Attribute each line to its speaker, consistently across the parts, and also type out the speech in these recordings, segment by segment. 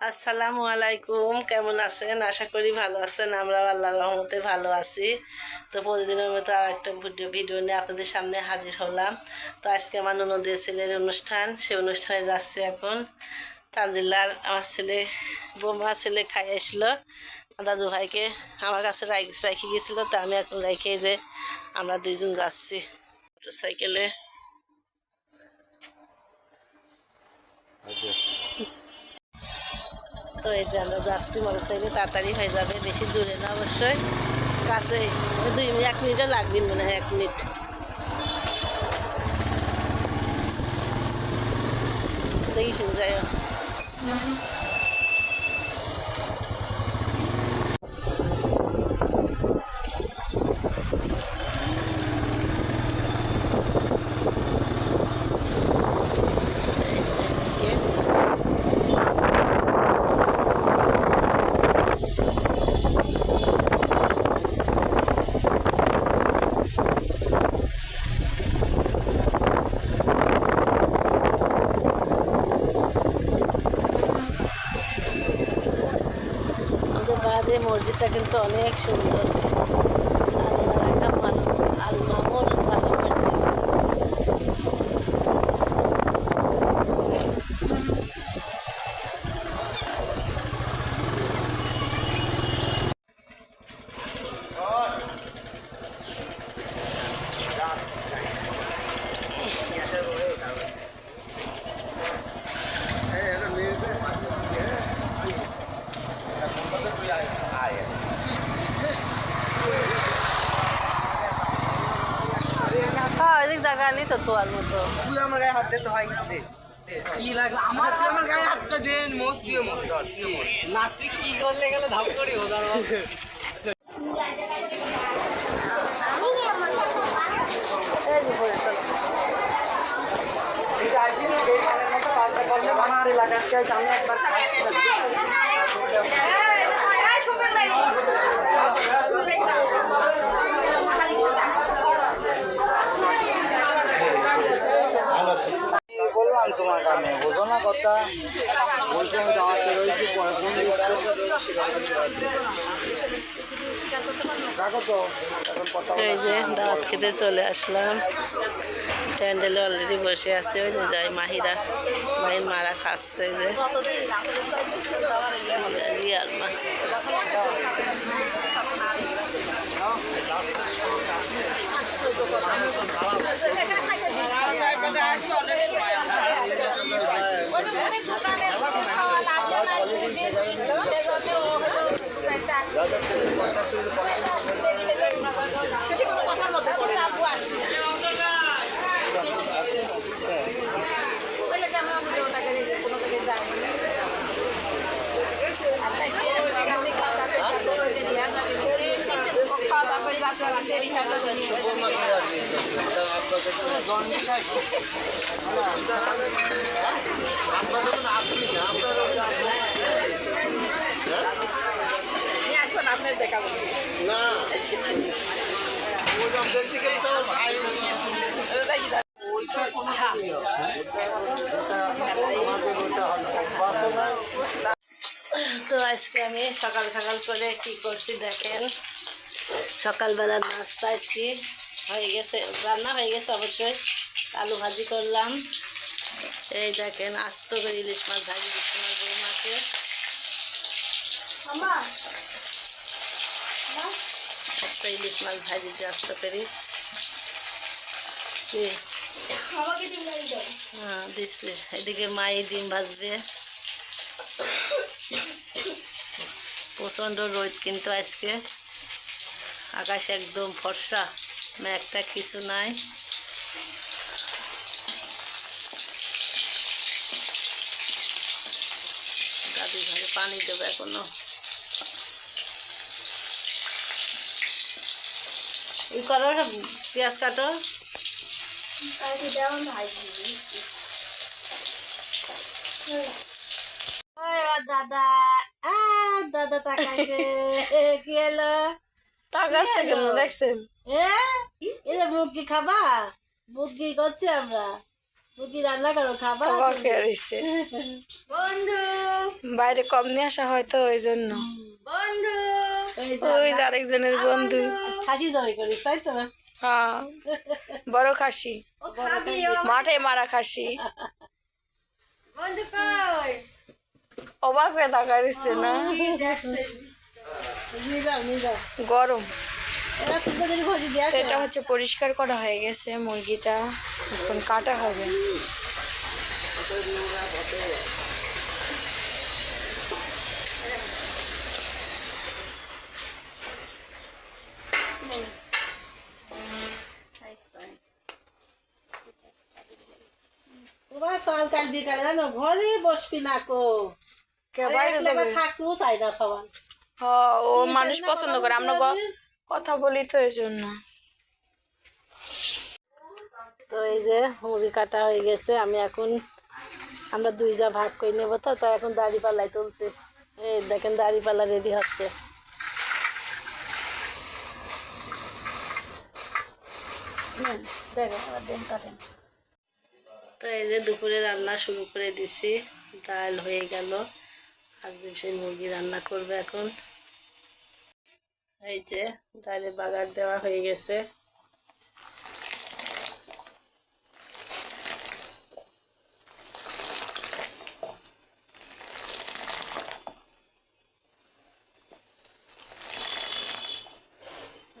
Speaker 1: আসসালামু আলাইকুম, কেমন আছেন? আশা করি ভালো আছেন। আমরা আল্লাহ রহমতে ভালো আছি। তো প্রতিদিনের মতো আর একটা ভিডিও ভিডিও নিয়ে আপনাদের সামনে হাজির হলাম। তো আজকে আমার ননদের ছেলের অনুষ্ঠান, সে অনুষ্ঠানে যাচ্ছে এখন। তানজিল্লার আমার ছেলে বৌমা ছেলে খাই আসলো। দাদু ভাইকে আমার কাছে রেখে গেছিল। তো আমি এখন রেখে যে আমরা দুইজন যাচ্ছি। মোটর সাইকেলে তো এই যে যাচ্ছি মোটর সাইকেলে তাড়াতাড়ি হয়ে যাবে, বেশি দূরে না অবশ্যই। কাছে দুই মিনিট, এক মিনিটও লাগবে মনে হয়, এক মিনিট। দেখি শুনে যাই। কিন্তু অনেক সুন্দর আল্লাহর একটা ভালো আল মামুন ভালো মসজিদ হ্যাঁ এদিক তো তোয়ার মতো
Speaker 2: তুই আমার গায়ে হাত দে তো ভাই দে
Speaker 3: কি লাগল আমার
Speaker 2: আমার গায়ে হাতটা দে মোস তুই মোস ধর তুই
Speaker 3: কি করলে গেলে ধাপ করি ওদার
Speaker 2: সামনে একবার বললাম তোমার কানে বোঝো না কথা বলছি আমি দাওয়াতে রয়েছি পরে ফোন রাখো তো এখন কথা
Speaker 1: এই যে দাওয়াত খেতে চলে আসলাম। প্যান্ডেলে অলরেডি বসে আছে, ওই যে যাই মাহিরা। মাহির মারা খাচ্ছে যে। রিয়াল মা।
Speaker 2: Ya te না। ওই দেখতে গেলে তো ভাই ওইটা কোনো ইয়ে।
Speaker 1: তো আজকে আমি সকাল সকাল করে কি করছি দেখেন। সকালবেলা নাস্তা আজকে হয়ে গেছে রান্না হয়ে গেছে অবশ্যই। আলু ভাজি করলাম। এই দেখেন আস্ত করে ইলিশ মাছ ভাজি দিচ্ছি আমার ইলিশ মাছ ভাজি দিয়ে আস্ত করি হ্যাঁ দিচ্ছি। এদিকে মাই ডিম ভাজবে। প্রচণ্ড রোদ কিন্তু আজকে। আকাশ একদম ফর্সা একটা কিছু নাই। দাদি ঘরে পানি দেবে এখনও। এই করো পেঁয়াজ কাটো। দাদা আ দাদা তাকাইছে কি এলো
Speaker 3: তাকাচ্ছে কেন? দেখছেন?
Speaker 1: এ মুরগি খাবা? মুরগি করছে আমরা। মুরগি রান্না করো খাবা
Speaker 4: বন্ধু।
Speaker 5: বাইরে কম নিয়ে আসা হয়তো ওই জন্য।
Speaker 4: বন্ধু।
Speaker 5: ওই যে আরেকজনের বন্ধু।
Speaker 1: খাসি জবাই করিস তাই তো?
Speaker 5: হ্যাঁ বড় খাসি। মাঠে মারা খাসি। অবাক হয়ে থাকা রয়েছে না? গরম। এটা হচ্ছে পরিষ্কার করা হয়ে গেছে মুরগিটা। এখন কাটা হবে
Speaker 1: ওরা সকাল কাল বিকালে জানো ঘরে বসবি না কো।
Speaker 5: কে বাইরে যাবে?
Speaker 1: থাকতেও চাই না সবাই
Speaker 5: ও মানুষ পছন্দ করে আমরা কথা বলি তো এই জন্য।
Speaker 1: তো এই যে মুরগি কাটা হয়ে গেছে আমি এখন আমরা দুই যা ভাগ করে নেব তো তো এখন দাড়ি পাল্লাই তুলছি। এই দেখেন দাড়ি পাল্লা রেডি হচ্ছে দেখেন। তো এই যে দুপুরে রান্না শুরু করে দিছি, ডাল হয়ে গেল, আর সেই মুরগি রান্না করবে এখন। এই যে ডালে বাগার দেওয়া হয়ে গেছে।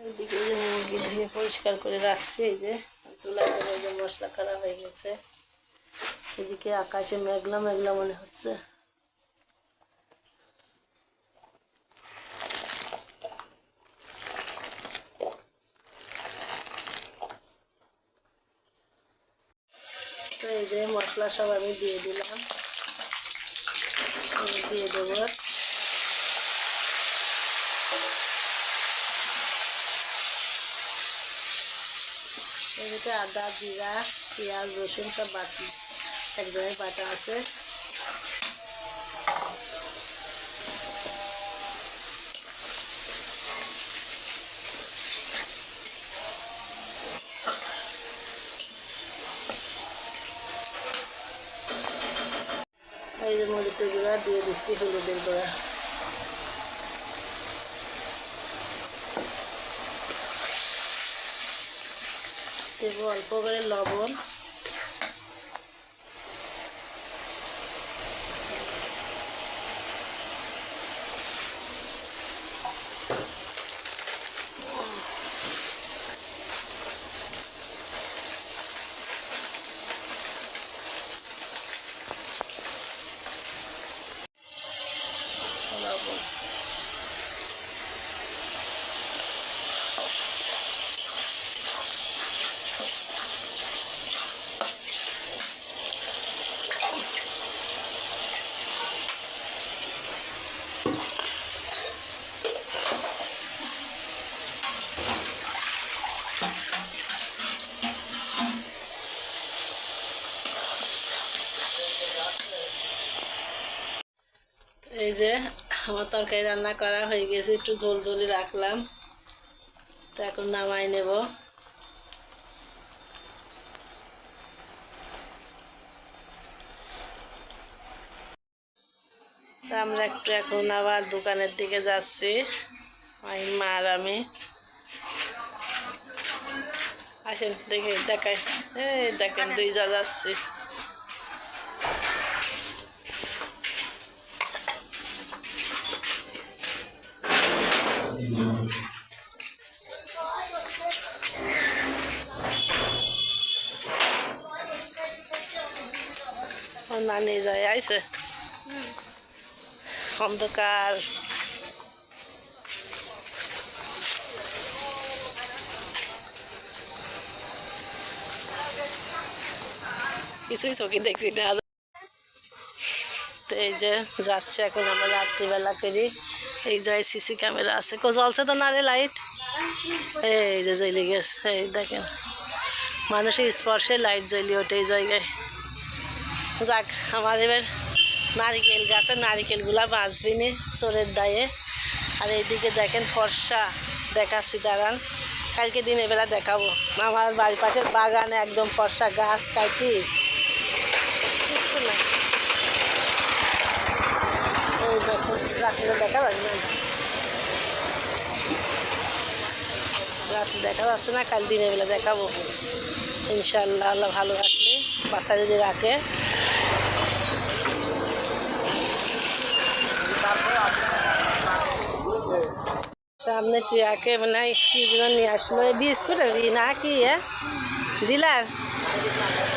Speaker 1: মুরগি পরিষ্কার করে রাখছি, এই যে যে মশলা করা হয়ে গেছে। এদিকে আকাশে মেঘলা মেঘলা মনে হচ্ছে। তো এই যে মশলা সব আমি দিয়ে দিলাম। দিয়ে দেবো। এদিকে আদা, জিরা, পেঁয়াজ, রসুন সব বাটি একদমই বাটা আছে। এই যে মরিচের গুঁড়া দিয়ে দিচ্ছি হলুদের গুঁড়া। অল্প করে লবণ এই যে আমার তরকারি রান্না করা হয়ে গেছে, একটু ঝোল ঝোলি রাখলাম। তো এখন নামাই নেব। আমরা একটু এখন আবার দোকানের দিকে যাচ্ছি মা আর আমি। আসেন, দেখে, দেখাই। এই দেখেন, দুই যা যাচ্ছি। নানি যায়, আইছে? অন্ধকার। কিছুই চোখে দেখছি না। তো এই যে যাচ্ছে এখন আমরা রাত্রিবেলা করি। এই জায়গায় সিসি ক্যামেরা আছে। কো, জ্বলছে তো না রে লাইট? এই যে জ্বলে গেছে। এই দেখেন, মানুষের স্পর্শে লাইট জ্বলি ওঠে এই জায়গায়। যাক, আমার এবার নারিকেল গাছে নারিকেলগুলা বাঁচবি নি চোরের দায়ে। আর এইদিকে দেখেন ফর্সা দেখাচ্ছি, দাঁড়ান। কালকে দিনের বেলা দেখাবো। আমার বাড়ির পাশের বাগানে একদম ফর্সা গাছ কাটি না দেখা যাবে না? রাত্রে দেখা যাচ্ছে না, কাল দিনের বেলা দেখাবো। ইনশাল্লাহ আল্লাহ ভালো রাখলে বাসা যদি রাখে। সামনে টিয়াকে মানে কি যেন নিয়ে আসলো, এই বিস্কুট না কি ডিলার?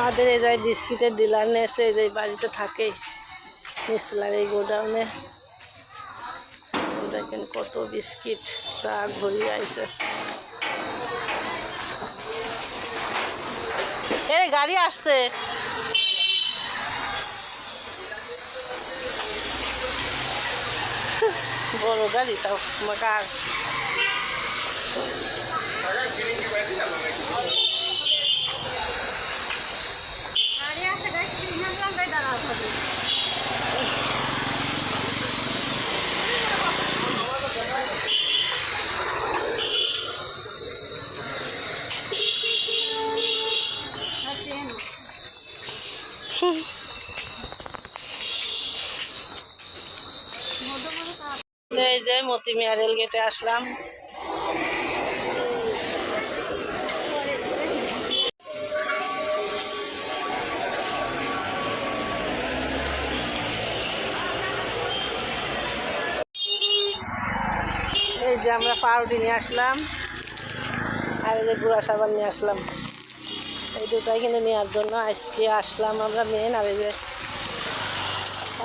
Speaker 1: আমাদের এই যায় বিস্কিটের ডিলার নিয়েছে এই যে বাড়িতে থাকেই নিচতলার এই গোডাউনে। দেখেন কত বিস্কিট ট্রাক ভরিয়ে আইছে। এই গাড়ি আসছে। বড় গাড়ি তাও কার এই যে মতি মিয়া রেল গেটে আসলাম। এই যে আমরা পাউরুটি নিয়ে আসলাম, আর এই যে গুঁড়া সাবান নিয়ে আসলাম। এই দুটাই কিনে নেওয়ার জন্য আজকে আসলাম আমরা মেন আর এই যে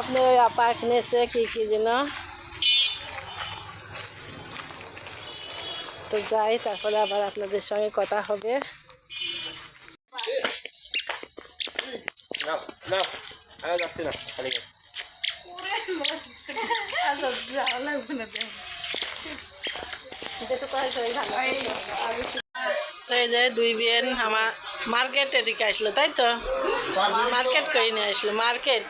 Speaker 1: আপনার ওই আপা কিনেছে কী কী যেন তো যাই তারপরে আবার আপনাদের সঙ্গে কথা হবে। তো এই যে দুই বিয়েন আমার মার্কেট এদিকে আসলো তাই তো? মার্কেট করে নিয়ে আসলো মার্কেট।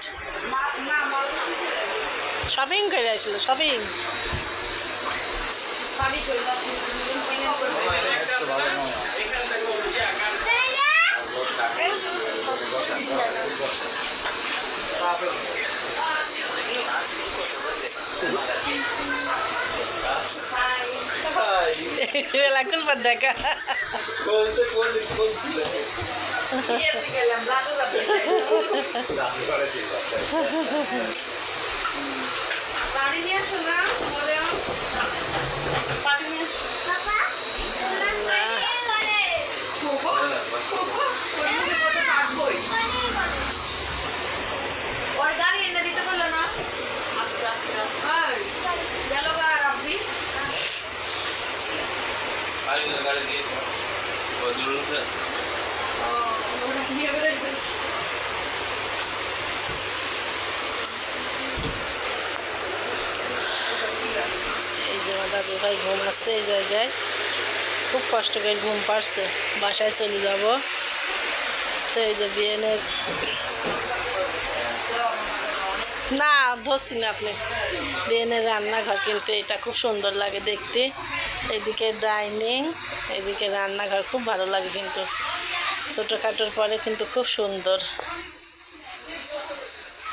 Speaker 1: শপিং করে আসলো শপিং। বেলা পর দেখা।
Speaker 2: বলতে কোন কোন ছিল
Speaker 1: পানি নিয়ে আসো না পানি নিয়ে আসো
Speaker 4: ওর গাড়ি এনে দিতে বলল না গেল গা রাব্বি
Speaker 1: এই যে আমার দাদু ভাই, ঘুম আসছে এই জায়গায়। খুব কষ্ট করে ঘুম পাড়ছে, বাসায় চলে যাব। তো এই যে বিয়েনের না ধরছি না আপনি। বিয়েনের রান্নাঘর কিন্তু এটা খুব সুন্দর লাগে দেখতে। এদিকে ডাইনিং, এদিকে রান্নাঘর খুব ভালো লাগে কিন্তু। ছোটোখাটোর পরে কিন্তু খুব সুন্দর।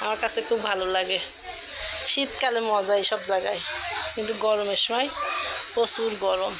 Speaker 1: আমার কাছে খুব ভালো লাগে। শীতকালে মজা এইসব জায়গায়। কিন্তু গরমের সময় প্রচুর গরম।